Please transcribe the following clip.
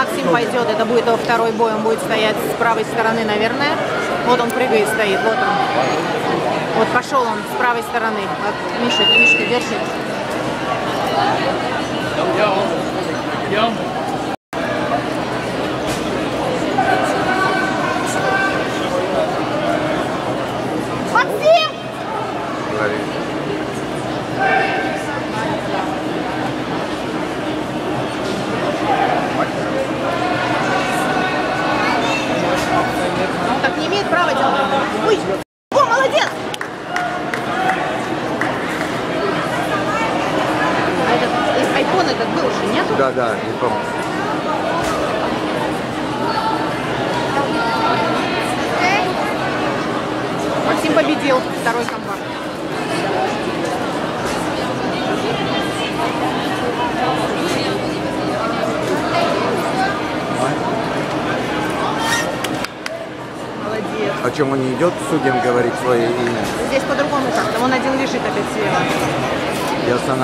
Максим пойдет, это будет его второй бой, он будет стоять с правой стороны, наверное. Вот он прыгает, стоит, вот он. Вот пошел он с правой стороны. Вот Миша, Мишка держит. Максим! Делать. Ой! О, молодец! А этот айфон этот был уже, нету? Да, да, не помню. Максим победил второй комбат. Молодец. О чем он не идет судьям говорить свое имя Здесь по-другому как-то. Вон один лежит опять слева. останавливается.